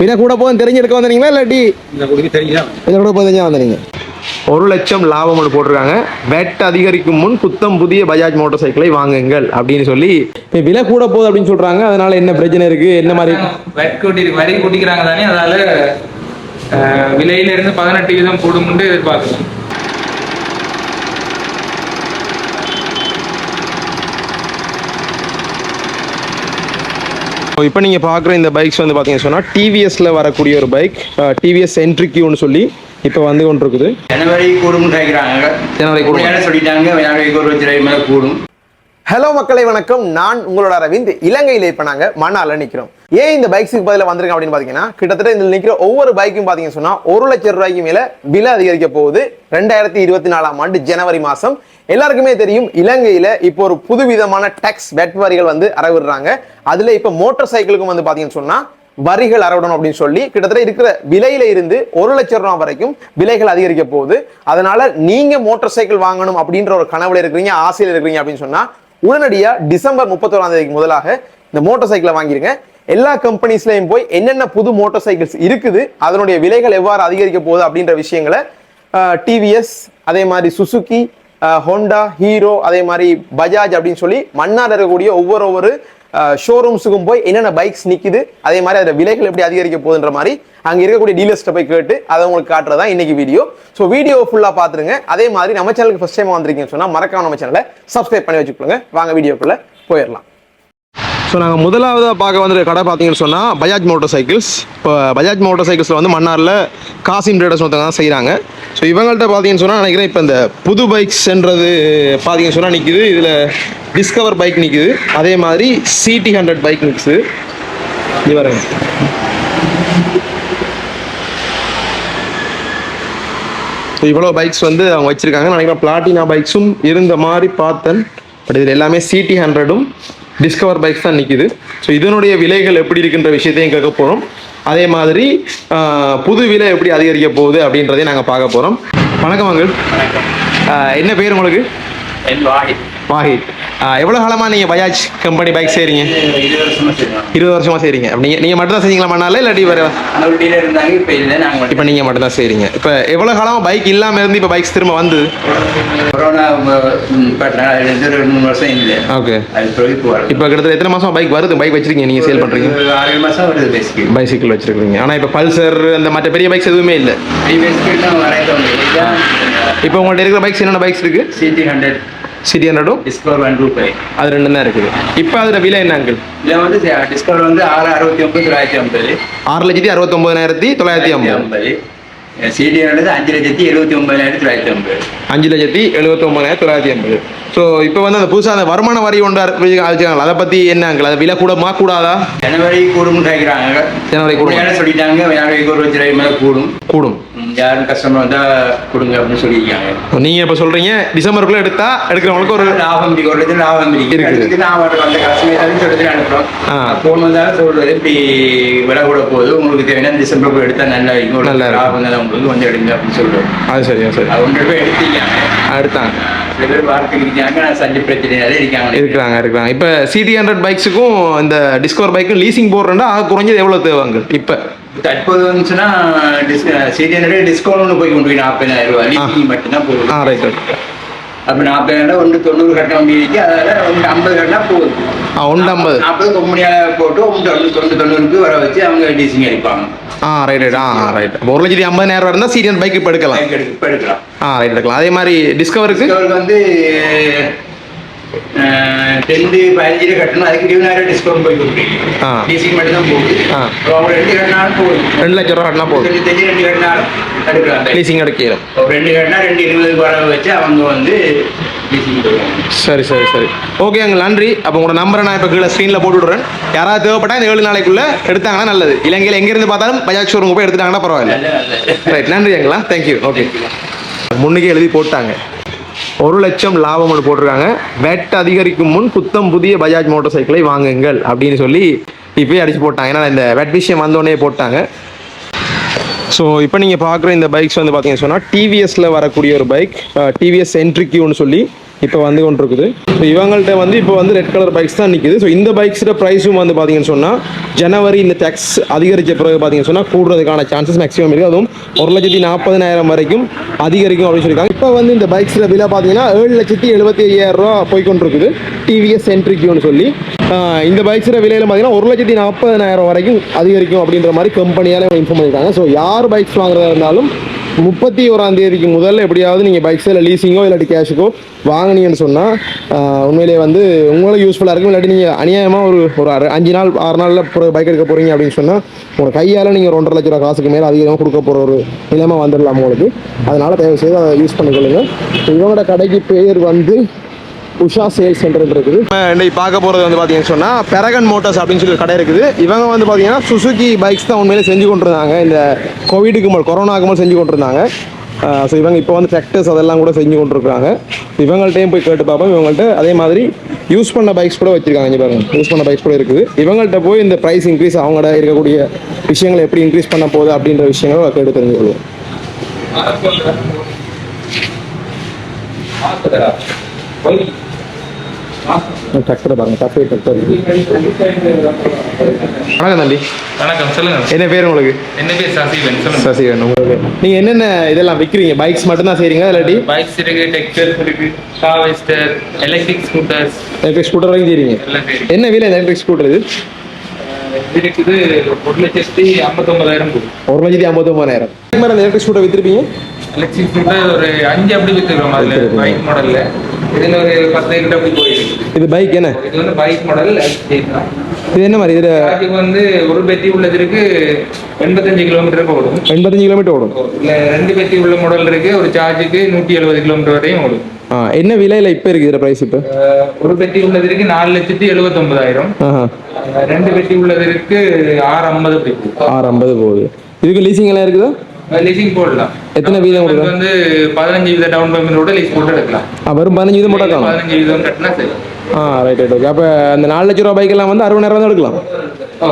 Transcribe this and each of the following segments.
விலை கூட போதும் தெரிஞ்செடுக்க வந்தீங்களா இல்லாட்டி இந்த கொடுக்க தெரியுதா விலை கூட போதும் தெரிஞ்சா வந்தீங்க ஒரு லட்சம் லாபம் ஒன்று போட்டிருக்காங்க. வெட் அதிகரிக்கும் முன் புத்தம் புதிய பஜாஜ் மோட்டார் சைக்கிளை வாங்குங்கள் அப்படின்னு சொல்லி இப்போ விலை கூட போகுது அப்படின்னு சொல்றாங்க. அதனால என்ன பிரச்சனை இருக்கு? என்ன மாதிரி? வரி கூட்டி வரி கூட்டிக்கிறாங்க தானே அதால அஹ், விலையில இருந்து பதினெட்டு வீதம் கூடும்னு எதிர்பார்க்கலாம் இப்போ நீங்கள் பார்க்குற இந்த பைக்ஸ் வந்து பார்த்தீங்கன்னு சொன்னால் டிவிஎஸ்ல வரக்கூடிய ஒரு பைக் டிவிஎஸ் என்ட்ரிக்யூன்னு சொல்லி இப்போ வந்து கொண்டு இருக்குது ஜனவரி கூடும் கேட்குறாங்க ஜனவரி கூடும். சொல்லிட்டாங்க மேலே கூடும். ஹலோ மக்களை வணக்கம். நான் உங்களோட அரவிந்த். இலங்கையில் இப்போ நாங்கள் மண்ணால நிற்கிறோம் ஏன் இந்த பைக்ஸுக்கு பதிலாக வந்திருக்கேன் அப்படின்னு பார்த்தீங்கன்னா கிட்டத்தட்ட இதில் நிற்கிற ஒவ்வொரு பைக்கும் பார்த்தீங்கன்னு சொன்னால் ஒரு லட்சம் ரூபாய்க்கு மேலே விலை அதிகரிக்க போகுது. ரெண்டாயிரத்தி இருபத்தி நாலாம் ஆண்டு ஜனவரி மாதம். எல்லாருக்குமே தெரியும் இலங்கையில் இப்போ ஒரு புதுவிதமான டேக்ஸ் வெட் வரிகள் வந்து அறவிடுறாங்க. அதில் இப்போ மோட்டார் சைக்கிளுக்கும் வந்து பார்த்தீங்கன்னு சொன்னால் வரிகள் அறவிடணும் அப்படின்னு சொல்லி கிட்டத்தட்ட இருக்கிற விலையில இருந்து ஒரு லட்சம் ரூபா வரைக்கும் விலைகள் அதிகரிக்க போகுது. அதனால நீங்க மோட்டார் சைக்கிள் வாங்கணும் அப்படின்ற ஒரு கனவுல இருக்கிறீங்க ஆசையில் இருக்கிறீங்க அப்படின்னு சொன்னா உடனடியாக டிசம்பர் முப்பத்தோராம் தேதிக்கு முதலாக இந்த மோட்டார் சைக்கிளை வாங்கிருங்க. எல்லா கம்பெனிஸ்லையும் போய் என்னென்ன புது மோட்டார் சைக்கிள்ஸ் இருக்குது அதனுடைய விலைகள் எவ்வாறு அதிகரிக்க போகுது அப்படின்ற விஷயங்களை டிவிஎஸ் அதே மாதிரி சுசுகி ஹோண்டா ஹீரோ அதே மாதிரி பஜாஜ் அப்படின்னு சொல்லி மன்னார் இருக்கக்கூடிய ஒவ்வொரு ஒவ்வொரு ஷோரூம்ஸுக்கும் போய் என்னென்ன பைக்ஸ் நிற்குது அதே மாதிரி அதில் விலைகள் எப்படி அதிகரிக்க போகுதுன்ற மாதிரி அங்கே இருக்கக்கூடிய டீலர்ஸ்ட்டை போய் கேட்டு அதை உங்களுக்கு காட்டுறதா இன்னைக்கு வீடியோ ஸோ வீடியோ ஃபுல்லாக பார்த்துருங்க. அதே மாதிரி நம்ம சேனலுக்கு ஃபஸ்ட் டைம் வந்திருக்கீங்கன்னு சொன்னால் மறக்காம நம்ம சேனலை சப்ஸ்கிரைப் பண்ணி வச்சுக்கோங்க. வாங்க வீடியோக்குள்ளே போயிடலாம். ஸோ நாங்கள் முதலாவதாக பார்க்க வந்து கடை பார்த்தீங்கன்னு சொன்னால் பஜாஜ் மோட்டார் சைக்கிள்ஸ் இப்போ பஜாஜ் மோட்டார் சைக்கிள்ஸில் வந்து மன்னாரில் காசிம் ட்ரேடர்ஸ் ஒருத்தவங்க தான் செய்கிறாங்க ஸோ இவங்கள்ட்ட பார்த்தீங்கன்னு சொன்னால் நினைக்கிறேன் இப்போ இந்த புது பைக்ஸ்ன்றது பார்த்தீங்கன்னு சொன்னால் நிற்கிது இதில் டிஸ்கவர் பைக் நிற்கிது அதே மாதிரி சிடி ஹண்ட்ரட் பைக் நிற்குது இது ஸோ இவ்வளோ பைக்ஸ் வந்து அவங்க வச்சுருக்காங்க. நினைக்கிறேன் பிளாட்டினா பைக்ஸும் இருந்த மாதிரி பார்த்தேன். பட் இதில் எல்லாமே சிடி ஹண்ட்ரடும் டிஸ்கவர் பைக்ஸ் தான் நிற்கிது ஸோ இதனுடைய விலைகள் எப்படி இருக்குன்ற விஷயத்தையும் கேட்க போகிறோம் அதே மாதிரி புது விலை எப்படி அதிகரிக்க போகுது அப்படின்றதையும் நாங்கள் பார்க்க போகிறோம் வணக்கம் அங்கிள். ஆஹ், என்ன பேர் உங்களுக்கு? என் வாஹித். வாஹித். எவ்வளோ காலமாக நீங்கள் பஜாஜ் கம்பெனி பைக் செய்கிறீங்க இருபது வருஷமா செய்யலாம் இருபது வருஷமா செய்கிறீங்க நீங்கள் நீங்கள் மட்டும் தான் செஞ்சீங்களா மண்ணால இல்லாட்டி வேறு? இப்போ இல்லை நாங்கள் இப்போ நீங்கள் மட்டும் தான் செய்கிறீங்க இப்போ எவ்வளோ காலமாக பைக் இல்லாமல் இருந்து இப்போ பைக்ஸ் திரும்ப இல்லை. ஓகே. இப்போ கிட்டத்தட்ட எத்தனை மாசம் பைக் வருது? பைக் வச்சிருக்கீங்க நீங்க சேல் பேசிக்கு பைசைக்கிள் வச்சிருக்கீங்க. ஆனா இப்போ பல்சர் அந்த மற்ற பெரிய பைக்ஸ் எதுவுமே இல்லை. இப்போ உங்கள்ட்ட இருக்கிற பைக்ஸ் என்னென்ன பைக்ஸ் இருக்கு? சிடி ஹண்ட்ரட் சிடி ஹண்ட்ரடும் டிஸ்கவர் ஒன் ரூபாய் அது ரெண்டு தான் இருக்குது. இப்போ அதுல விலை என்ன அங்கிள்? இதில் வந்து டிஸ்கவர் வந்து ஆறு அறுபத்தி ஒன்பது தொள்ளாயிரத்தி ஐம்பது. ஆறு லட்சத்தி அறுபத்தொம்பதாயிரத்தி தொள்ளாயிரத்தி ஐம்பது. சிடி ஹண்ட்ரட் அஞ்சு லட்சத்தி எழுபத்தி ஒன்பதாயிரத்தி தொள்ளாயிரத்தி ஐம்பது. அஞ்சு லட்சத்தி எழுபத்தொம்பதாயிரத்தி தொள்ளாயிரத்தி ஐம்பது. ஸோ இப்போ வந்து அந்த புதுசாக அந்த வருமான வரி ஒன்று அழைச்சிருக்காங்க அதை பற்றி என்ன அங்கிள்? அது விலை கூடமா கூடாதா? ஜனவரி கூடும் கேட்குறாங்க ஜனவரி கூடும். சொல்லிட்டாங்க. ஜனவரிக்கு ஒரு லட்சம் மேலே கூடும். கூடும். யாரும் கஸ்டமர் வந்தா கொடுங்க அப்படின்னு சொல்லியிருக்காங்க. நீங்க இப்போ சொல்றீங்க டிசம்பருக்குள்ள எடுத்தா எடுக்கிறவங்களுக்கு ஒரு லாபம் ஒரு லட்சம் லாபம் இருக்கு. இருக்குது. நான் அந்த கஸ்டமர் சொல்லி அனுப்புறோம். ஆ. ஃபோன் வந்தாலும் சொல்றது இப்படி விலை கூட போகுது. உங்களுக்கு தேவையான டிசம்பர் எடுத்தா நல்லா இருக்கும். நல்லா. லாபம் தான் உங்களுக்கு வந்து எடுங்க அப்படின்னு சொல்றோம். அது சரியா சரி. அது ஒன்று ரூபாய் எடுத்துருக்காங்க எடுத்தாங்க. சில பேர் வார்த்தை இருக்காங்க நான் சஞ்சு பிரச்சனையாலே இருக்காங்க இருக்கிறாங்க இப்போ சிடி ஹண்ட்ரட் பைக்ஸுக்கும் இந்த டிஸ்கவர் பைக்கும் லீசிங் போடுறேன்டா ஆக குறைஞ்சது எவ்வளோ தேவைங்க இப்போ. தற்போது வந்துச்சுன்னா சீரியனரே டிஸ்கவுண்ட் ஒன்று போய் கொண்டு போய் நாற்பதாயிரம் ரூபாய். மட்டும்தான் போகுது ஆ ரைட் ரைட் அப்போ நாற்பதாயிரம் ஒன்று தொண்ணூறு கட்ட வண்டி இருக்கு. அதில் ஒன்று ஐம்பது கட்டினா போகுது ஒன்று ஐம்பது. நாற்பது கம்பெனியாக போட்டு ஒன்று தொண்ணூறு தொண்ணூறு தொண்ணூறுக்கு வர வச்சு அவங்க டீசிங் அடிப்பாங்க. Ah right right ah right ஒரு லட்சத்தி ஐம்பதாயிரம் ரூபா இருந்தால் சிடி பைக் இப்போ எடுக்கலாம். இப்போ எடுக்கலாம். ஆ ரைட் எடுக்கலாம். அதே மாதிரி டிஸ்கவருக்கு வந்து டென்த்து பதினஞ்சு கட்டணும். அதுக்கு இருபதாயிரம் டிஸ்கவுண்ட் போய் கொடுக்குறீங்க. டீசிங் மட்டும் தான் போகுது. அவங்க ரெண்டு கட்டினாலும் போகுது ரெண்டு லட்ச ரூபா கட்டினா போதும். தொண்ணூத்தஞ்சு ரெண்டு கட்டினாலும் எடுக்கலாம். லீசிங் எடுக்கலாம் ரெண்டு கட்டினா ரெண்டு இருபதுக்கு வர வச்சு அவங்க வந்து சரி சரி சரி. ஓகே அங்கே நன்றி. அப்போ உங்களோட நம்பரை நான் இப்போ கீழே ஸ்க்ரீனில் போட்டு விடுறேன். யாராவது தேவைப்பட்டா இந்த ஏழு நாளைக்குள்ள எடுத்தாங்கன்னா நல்லது. இலங்கையில் எங்கேருந்து பார்த்தாலும் பஜாஜ் ஷோரூம் போய் எடுத்துட்டாங்கன்னா பரவாயில்ல. ரைட் நன்றி அங்களா தேங்க்யூ ஓகே முன்னுக்கே எழுதி போட்டாங்க. ஒரு லட்சம் லாபம் ஒன்று போட்டிருக்காங்க. வெட் அதிகரிக்கும் முன் புத்தம் புதிய பஜாஜ் மோட்டார் சைக்கிளை வாங்குங்கள் அப்படின்னு சொல்லி இப்பயே அடிச்சு போட்டாங்க. ஏன்னா இந்த வெட் விஷயம் வந்தோடனே போட்டாங்க. ஸோ இப்போ நீங்கள் பார்க்குற இந்த பைக்ஸ் வந்து பார்த்தீங்கன்னு சொன்னால் டிவிஎஸில் வரக்கூடிய ஒரு பைக் டிவிஎஸ் என்ட்ரிக்யூன்னு சொல்லி இப்போ வந்து கொண்டு இருக்குது ஸோ இவங்கள்ட்ட வந்து இப்போ வந்து ரெட் கலர் பைக்ஸ் தான் நிற்குது ஸோ இந்த பைக்ஸோட ப்ரைஸும் வந்து பார்த்தீங்கன்னு சொன்னால் ஜனவரி இந்த டேக்ஸ் அதிகரித்த பிறகு பார்த்தீங்கன்னு சொன்னால் கூடுறதுக்கான சான்சஸ் மேக்ஸிமம் இருக்குது அதுவும் ஒரு லட்சத்தி நாற்பதனாயிரம் வரைக்கும் அதிகரிக்கும் அப்படின்னு சொல்லியிருக்காங்க. இப்போ வந்து இந்த பைக்ஸோட விலை பார்த்தீங்கன்னா ஏழு லட்சத்தி எழுபத்தி ஐயாயிரம் ரூபா போய் டிவிஎஸ் சென்ட்ரிக்யூன்னு சொல்லி. இந்த பைக்ஸோட விலையில் பார்த்தீங்கன்னா ஒரு லட்சத்தி நாற்பதனாயிரம் வரைக்கும் அதிகரிக்கும் அப்படின்ற மாதிரி கம்பெனியால் இன்ஃபார்ம் பண்ணியிருக்காங்க. ஸோ யார் பைக்ஸ் வாங்குறதா இருந்தாலும் முப்பத்தி ஓராம் தேதிக்கு முதல்ல எப்படியாவது நீங்கள் பைக்ஸில் லீசிங்கோ இல்லாட்டி கேஷுக்கோ வாங்கினீங்கன்னு சொன்னால் உண்மையிலேயே வந்து உங்களுக்கு யூஸ்ஃபுல்லாக இருக்கும். இல்லாட்டி நீங்கள் அநியாயமாக ஒரு ஒரு அரை- அஞ்சு நாள் ஆறு நாளில் பைக் எடுக்க போகிறீங்க அப்படின்னு சொன்னால் உங்கள் கையால் நீங்கள் ஒன்றரை லட்ச ரூபா காசுக்கு மேலே அதிகமாக கொடுக்க போகிற ஒரு நிலைமை வந்துடலாம் உங்களுக்கு. அதனால் தயவு செய்து அதை யூஸ் பண்ணிக்கொள்ளுங்க. இவங்களோட கடைக்கு பேர் வந்து உஷா சேல்ஸ் சென்டர் இருக்குது இன்னைக்கு பார்க்க போகிறது வந்து பார்த்தீங்கன்னு சொன்னால் பெரகன் மோட்டார்ஸ் அப்படின்னு சொல்லி கடை இருக்குது இவங்க வந்து பார்த்தீங்கன்னா சுசுகி பைக்ஸ் தான் உண்மையிலே செஞ்சு கொண்டிருந்தாங்க இந்த கோவிடுக்கு மேல் கொரோனாக்கு மேல் செஞ்சு கொண்டிருந்தாங்க ஸோ இவங்க இப்போ வந்து டிராக்டர்ஸ் அதெல்லாம் கூட செஞ்சு கொண்டிருக்காங்க இவங்கள்ட்டையும் போய் கேட்டு பார்ப்போம் இவங்கள்ட்ட அதே மாதிரி யூஸ் பண்ண பைக்ஸ் கூட வச்சிருக்காங்க இங்கே பாருங்க யூஸ் பண்ண பைக்ஸ் கூட இருக்குது இவங்கள்ட்ட போய் இந்த ப்ரைஸ் இன்க்ரீஸ் அவங்களோட இருக்கக்கூடிய விஷயங்களை எப்படி இன்க்ரீஸ் பண்ண போகுது அப்படின்ற விஷயங்களை கேட்டு தெரிஞ்சுக்கொள்வோம் டிராக்டர் பாருங்க டஃபே டிராக்டர் வணக்கம் தம்பி. வணக்கம் சொல்லுங்க. என்ன பேர் உங்களுக்கு? என்ன பேர்? சசிவன் சொல்லுங்க. சசிகரன் உங்களுக்கு. நீங்க என்னென்ன இதெல்லாம் விற்கிறீங்க பைக்ஸ் மட்டும் தான் செய்றீங்க இல்லாட்டி? பைக்ஸ் இருக்கு டெக்ஸ்டைல்ஸ் இருக்கு harvester electric scooters electric scooter வரைக்கும் செய்றீங்க. என்ன விலை எலக்ட்ரிக் ஸ்கூட்டர் இது? இருக்குது ஒரு லட்சத்தி ஐம்பத்தொன்பதாயிரம் ஒரு லட்சத்தி ஐம்பத்தொம்பதாயிரம் மாதிரி அந்த எலக்ட்ரிக் ஸ்கூட்டர் வித்திருப்பீங்க? எலக்ட்ரிக் ஸ்கூட்டர் ஒரு அஞ்சு அப்படி வித்துக்கிறோம் அதுல. பைக் மாடல்ல இதுல ஒரு பத்து கிட்ட அப்படி போயிருக்கு. இது பைக் என்ன? இது வந்து பைக் மாடல் இது என்ன மாதிரி? இது சார்ஜுக்கு வந்து ஒரு பெட்டி உள்ளதுக்கு எண்பத்தஞ்சு கிலோமீட்டர் ஓடும். எண்பத்தஞ்சு கிலோமீட்டர் ஓடும். இல்ல ரெண்டு பெட்டி உள்ள மாடல் இருக்கு. ஒரு சார்ஜுக்கு நூத்தி எழுபது கிலோமீட்டர் வரையும் ஓடும். என்ன விலையில இப்போ இருக்குது இதில் ப்ரைஸ் இப்போ? ஒரு பெட்டி உள்ளதற்கு நாலு லட்சத்தி எழுபத்தொன்பதாயிரம் ஆஹா அஹ் ரெண்டு பெட்டி உள்ளதற்கு ஆறு ஐம்பது ஆறு ஐம்பது போகுது. இதுக்கு லீசிங் எல்லாம் இருக்குதா? லீசிங் போடலாம். எத்தனை வீதம் வந்து பதினஞ்சு வீத டவுன் பேமெண்டோட லீஸ் போட்டு எடுக்கலாம். ஆ வெறும் பதினஞ்சு வீதம் போட்டா பதினஞ்சு வீதம் கட்டினா சரி. ஆ ரைட் ரைட் ஓகே அப்போ அந்த நாலு லட்ச ரூபா பைக் எல்லாம் வந்து அறுபதாயிரம் தான் எடுக்கலாம். ஓ.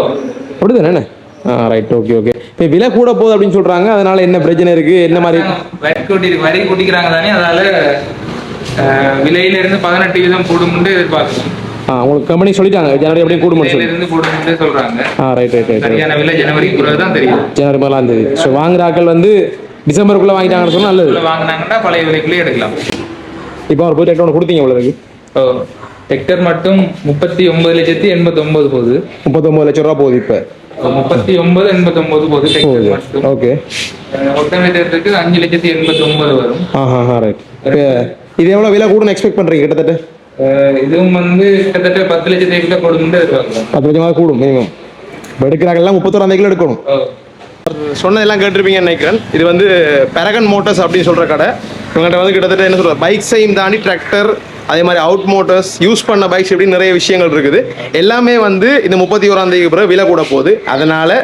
அப்படிதானே ஆ ரைட் ஓகே ஓகே இப்போ விலை கூட போகுது அப்படின்னு சொல்றாங்க. அதனால என்ன பிரச்சனை இருக்கு? என்ன மாதிரி? வரி கூட்டி வரி கூட்டிக்கிறாங்க தானே. பதினெட்டு வீதம் கூடும்னு எதிர்பார்க்கலாம் ஆ உங்களுக்கு கம்பெனி சொல்லிட்டாங்க. ஜனவரி அப்படியே கூடுமா விலையில சொல்லி கூடும்னு சொல்றாங்க. ஆ ரைட் ரைட் ரைட் சரியான விலை பிறகு தான் தெரியும். ஜனவரி முதலாம் தேதி. ஸோ வாங்குற ஆட்கள் வந்து டிசம்பருக்குள்ள வாங்கிட்டாங்கன்னு சொன்னா நல்லது. வாங்குனாங்கன்னா பழைய விலைக்குள்ளே எடுக்கலாம். இப்போ அவர் போய் ஒன்று கொடுத்தீங்க இவ்வளோக்கு ஓ ஹெக்டர் மட்டும் முப்பத்தி ஒன்பது லட்சத்தி எண்பத்தி ஒன்பது போகுது. முப்பத்தொம்பது லட்ச ரூபா போகுது இப்போ. முப்பத்தி ஒன்பது எண்பத்தி ஒன்பது போகுது. ஓகே ஒட்டமேட்டருக்கு அஞ்சு லட்சத்தி எண்பத்தி ஒன்பது வரும் ஆ ஹா ஹா ரைட் இது எவ்வளோ விலை கூடன்னு எக்ஸ்பெக்ட் பண்ணுறீங்க கிட்டத்தட்ட? இதுவும் வந்து கிட்டத்தட்ட பத்து லட்சத்தி கிட்ட எதிர்பார்க்கலாம் பத்து லட்சமாக கூடும் மினிமம் எடுக்கிறாங்கலாம் முப்பத்தோராம் தேதியில் எடுக்கணும். சொன்னதெல்லாம் கேட்டிருப்பீங்கன்னு நினைக்கிறேன். இது வந்து பெரகன் மோட்டார்ஸ் அப்படின்னு சொல்கிற கடை. இவங்கள்ட்ட வந்து கிட்டத்தட்ட என்ன சொல்கிறது பைக்ஸையும் தாண்டி டிராக்டர் அதே மாதிரி அவுட் மோட்டார்ஸ் யூஸ் பண்ண பைக்ஸ் இப்படி நிறைய விஷயங்கள் இருக்குது. எல்லாமே வந்து இந்த முப்பத்தி ஓராம் தேதிக்கு பிறகு விலை கூட போகுது. அதனால்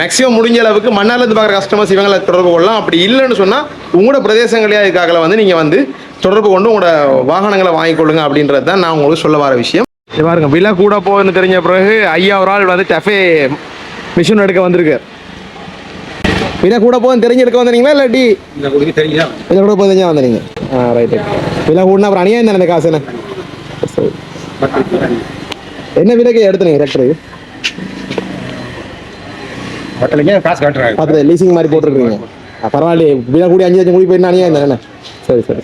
மேக்ஸிமம் முடிஞ்ச அளவுக்கு மண்ணாலேருந்து பார்க்குற கஸ்டமர்ஸ் இவங்களை தொடர்பு கொள்ளலாம். அப்படி இல்லைன்னு சொன்னால் உங்களோட பிரதேசங்களே இதுக்காக வந்து நீங்கள் வந்து தொடர்பு கொண்டு உங்களோட வாகனங்களை வாங்கிக்கொள்ளுங்க அப்படின்றது தான் நான் உங்களுக்கு சொல்ல வர விஷயம். இது பாருங்க விலை கூட போகுதுன்னு தெரிஞ்ச பிறகு ஐயா ஒரு ஆள் வந்து டஃபே மிஷின் எடுக்க வந்திருக்கு. விலை கூட போகுதுன்னு தெரிஞ்சு எடுக்க வந்தீங்களா இல்லாட்டி இந்த கொடுக்க தெரியுதா விலை கூட போகுது தெரிஞ்சா வந்தீங்க ஆ ரைட் விலை கூடனா அப்புறம் அநியாயம் தானே இந்த காசு என்ன சரி. என்ன விலைக்கு எடுத்துனீங்க டிராக்டருக்கு காசு காட்டுறாங்க. பார்த்து லீசிங் மாதிரி போட்டுருக்கீங்க. பரவாயில்லையே விலை கூடி அஞ்சு லட்சம் கூடி போயிட்டு அநியாயம் தானே சரி சரி.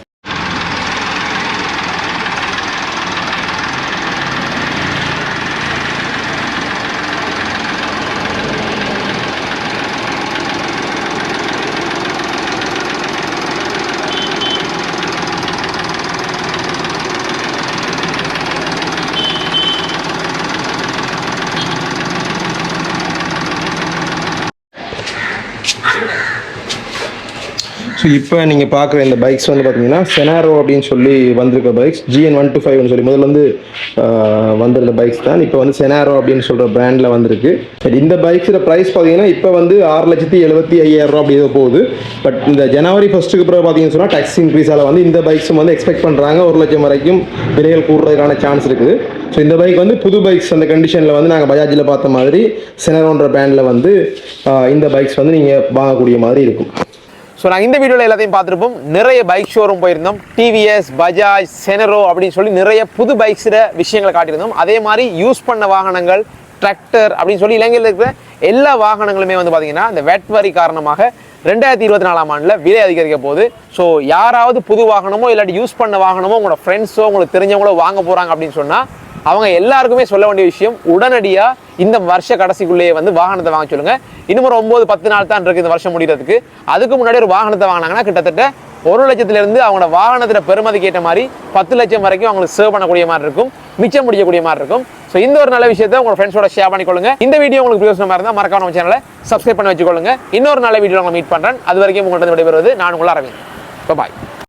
Thank you. ஸோ இப்போ நீங்கள் பார்க்குற இந்த பைக்ஸ் வந்து பார்த்தீங்கன்னா செனாரோ அப்படின்னு சொல்லி வந்திருக்க பைக்ஸ் ஜிஎன் ஒன் டூ ஃபைவ்னு சொல்லி முதல்ல வந்து வந்திருந்த பைக்ஸ் தான். இப்போ வந்து செனாரோ அப்படின்னு சொல்கிற பிராண்டில் வந்திருக்கு. பட் இந்த பைக்ஸோட ப்ரைஸ் பார்த்தீங்கன்னா இப்போ வந்து ஆறு லட்சத்தி எழுபத்தி ஐயாயிரம் ரூபா அப்படி ஏதோ போகுது. பட் இந்த ஜனவரி ஃபஸ்ட்டுக்கு பிறகு பார்த்தீங்கன்னு சொன்னால் டேக்ஸ் இன்க்ரீஸால் வந்து இந்த பைக்ஸும் வந்து எக்ஸ்பெக்ட் பண்ணுறாங்க ஒரு லட்சம் வரைக்கும் விலைகள் கூடுறதுக்கான சான்ஸ் இருக்குது. ஸோ இந்த பைக் வந்து புது பைக்ஸ் அந்த கண்டிஷனில் வந்து நாங்கள் பஜாஜில் பார்த்த மாதிரி செனரோன்ற பிராண்டில் வந்து இந்த பைக்ஸ் வந்து நீங்கள் வாங்கக்கூடிய மாதிரி இருக்கும். ஸோ நாங்கள் இந்த வீடியோவில் எல்லாத்தையும் பார்த்துருப்போம். நிறைய பைக் ஷோரூம் போயிருந்தோம். டிவிஎஸ் பஜாஜ் செனரோ அப்படின்னு சொல்லி நிறைய புது பைக்ஸில் விஷயங்களை காட்டியிருந்தோம். அதே மாதிரி யூஸ் பண்ண வாகனங்கள் டிராக்டர் அப்படின்னு சொல்லி இலங்கையில் இருக்கிற எல்லா வாகனங்களுமே வந்து பார்த்தீங்கன்னா இந்த வெட் வரி காரணமாக ரெண்டாயிரத்தி இருபத்தி நாலாம் ஆண்டில் விலை அதிகரிக்க போகுது. ஸோ யாராவது புது வாகனமோ இல்லாட்டி யூஸ் பண்ண வாகனமோ உங்களோட ஃப்ரெண்ட்ஸோ உங்களுக்கு தெரிஞ்சவங்களோ வாங்க போகிறாங்க அப்படின்னு சொன்னால் அவங்க எல்லாருக்குமே சொல்ல வேண்டிய விஷயம் உடனடியாக இந்த வருஷ கடைசிக்குள்ளேயே வந்து வாகனத்தை வாங்க சொல்லுங்க. இன்னும் ஒரு ஒம்பது பத்து நாள் தான் இருக்குது இந்த வருஷம் முடிகிறதுக்கு அதுக்கு முன்னாடி ஒரு வாகனத்தை வாங்கினாங்கன்னா கிட்டத்தட்ட ஒரு லட்சத்திலேருந்து அவங்களோட வாகனத்துல பெருமதிக்கு ஏற்ற மாதிரி பத்து லட்சம் வரைக்கும் அவங்களுக்கு சேவ் பண்ணக்கூடிய மாதிரி இருக்கும் மிச்சம் முடியக்கூடிய மாதிரி இருக்கும். ஸோ இந்த ஒரு நல்ல விஷயத்தை உங்க ஃப்ரெண்ட்ஸோட ஷேர் பண்ணிக்கொள்ளுங்க. இந்த வீடியோ உங்களுக்கு பிரியோசனமா இருந்தால் மறக்காம நம்ம சேனலை சப்ஸ்கிரைப் பண்ணி வச்சுக்கொள்ளுங்க. இன்னொரு நல்ல வீடியோ உங்களை மீட் பண்ணுறேன் அது வரைக்கும் உங்கள்கிட்ட விடைபெறுவது நான் உங்களை அரவிந்த். பாய்